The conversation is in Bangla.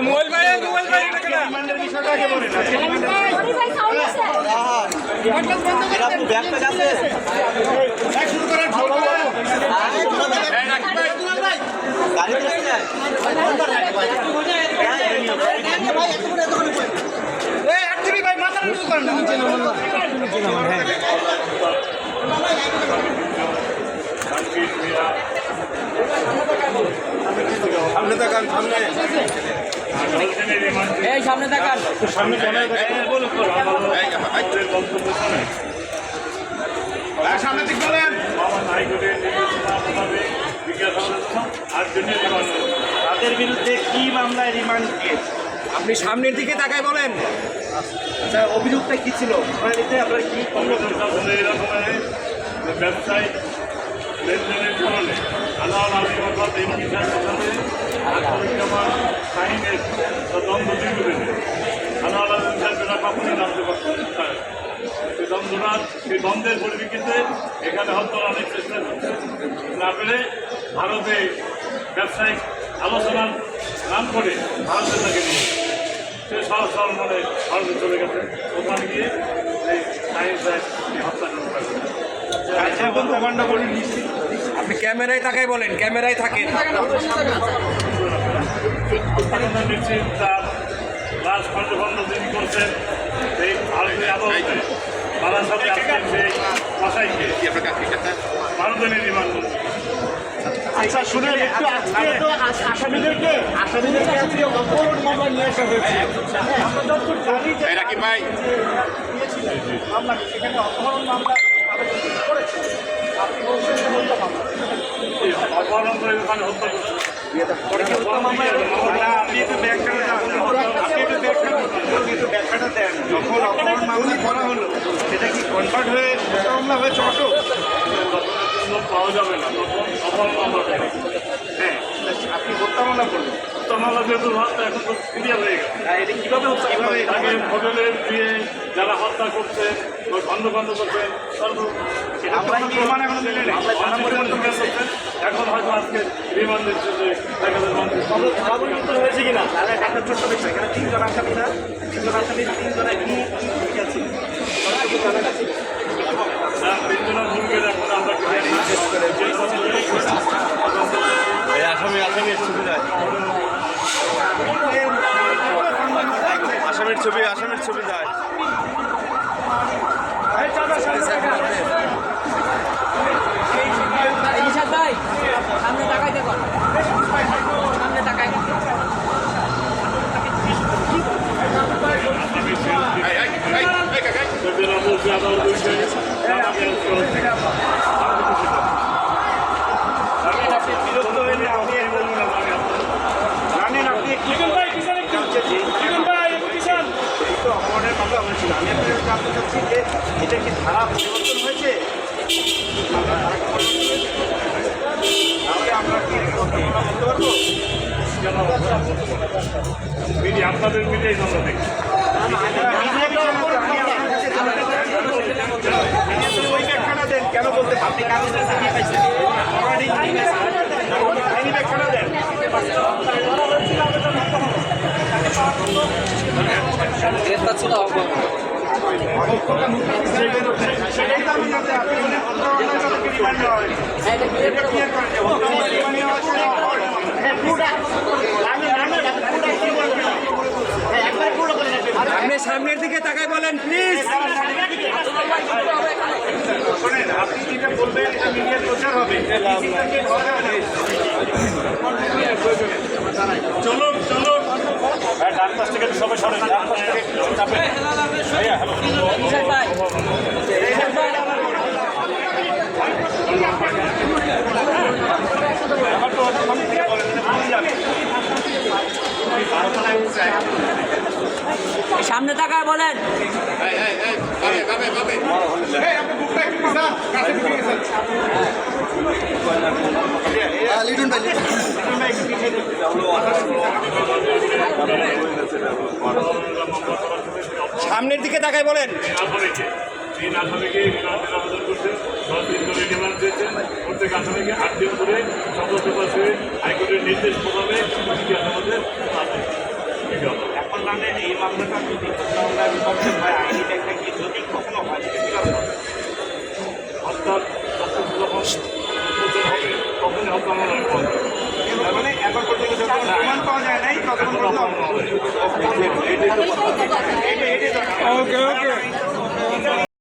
মোবাইল ভাই মোবাইল ভাই রিমান্ডের বিষয়টা আগে বলেন শুরু করেন ভাই মাথা করেন সামনে তাকান সামনে। এই সামনে তাকান। সামনে সামনে দিক বলেন। তাদের বিরুদ্ধে কি মামলায় রিমান্ড কেস আপনি সামনের দিকে তাকায় বলেন। আচ্ছা অভিযোগটা কি ছিল? আপনারা কি ব্যবসায় লেনদেনের কারণে আলী এমপি সাইনের দ্বন্দ্ব দীর্ঘদিনে আল্লাহ আলী সাহেবেরা কখনোই নামতে পারছেন সেই দ্বন্দ্বটা সেই দ্বন্দ্বের পরিপ্রেক্ষিতে এখানে অনেক চেষ্টা করছে না পেরে ভারতে ব্যবসায়িক আলোচনার নাম করে ভারতে তাকে নিয়ে। সে সহজ সরল মনে ভারতে চলে গেছে। ওখানে গিয়ে এই আচ্ছা হত্যাকাণ্ড নিশ্চিত আপনি ক্যামেরায় তাকায় বলেন ক্যামেরায় থাকেন। তার লাশ তিনি করছেন। এই ভারতীয় আদালতে সেই ভারতের রিমান্ড আচ্ছা শুনে একটু আজকে তো আস- আসামিদেরকে আসামিদেরকে আজকে অপহরণ মামলা নিয়ে আসা হয়েছে। আমরা যতটুকু জানি যে এরা কি ভাই? মামলা সেখানে অপহরণ মামলা করেছে। আপনি বলছেন হত্যা মামলা অপহরণ করে ওখানে হত্যা করছে আপনি একটু ব্যাখ্যাটা দেন। ব্যাখ্যাটা যখন অপহরণ মামলা করা হলো সেটা কি কনভার্ট হয়ে হত্যা মামলা হয়েছে অটো? লোক পাওয়া যাবে না তখন মামলা করে হ্যাঁ আপনি হত্যা মামলা করলেন। হত্যা মামলা যেহেতু হত্যা এখন তো ক্লিয়ার হয়ে গেছে। আর এটা কীভাবে হত্যা কীভাবে আগে হোটেলে দিয়ে যারা হত্যা করছে খন্ড খন্ড করছে আমরা এখনও আমরা হয়তো আজকে মানুষ। ধারা পরিবর্তন হয়েছে কিনা? তাহলে একটা ছোট্ট বিষয় এখানে তিনজন আসামি না? তিনজন আসামি তিনজনের কি? কি ভূমিকা ছিল জানা গেছে তিনজনের ভূমিকা এখন আমরা আসামি আসামি সুবিধায় আসামির ছবি আসামের ছবি যায়। ভাই সামনে তাকাই আমি আপনি বিরক্ত হইলে আপনি এর বলুন না আমি আপনার- জানেন আপনি কি জানতে চাই এই তো মামলা আমি আপনার কাছে জানতে চাচ্ছি যে এটা কি ধারা পরিবর্তন হয়েছে? তাহলে আমরা কি করতে পারব? মিডিয়া আপনাদের মিডিয়াই আমরা দেখি। কেন বলতে আপনি কাগজ দেন। আপনি মানে না সামনের দিকে তাকায় বলেন প্লিজ আপনি যেটা বলবেন এটা মিডিয়ার প্রচার হবে ডিসিশনকে ধরা যাবে না। চলুন চলুন হ্যাঁ, ডান পাশ থেকে সবাই সরেন ডান পাশ থেকে চাপেন নিশাদ ভাই নিশাদ ভাই আমার তো অনেক মানুষ থেকে বলেন এটা সামনে তাকায় বলেন পাবে পাবে সামনের দিকে তাকায় বলেন। তিন আসামিকে আবেদন করছে দশ দিন করে রিমান্ড দিয়েছেন প্রত্যেক আসামিকে আট দিন করে সতর্ক পাশে হাইকোর্টের নির্দেশ এখন মানে এই মামলাটা যদি হয় কি যদি কখনো হয় যখন হবে? তখনই হত্যা মামলা প্রমাণ পাওয়া যায় নাই ততক্ষণ ওকে ওকে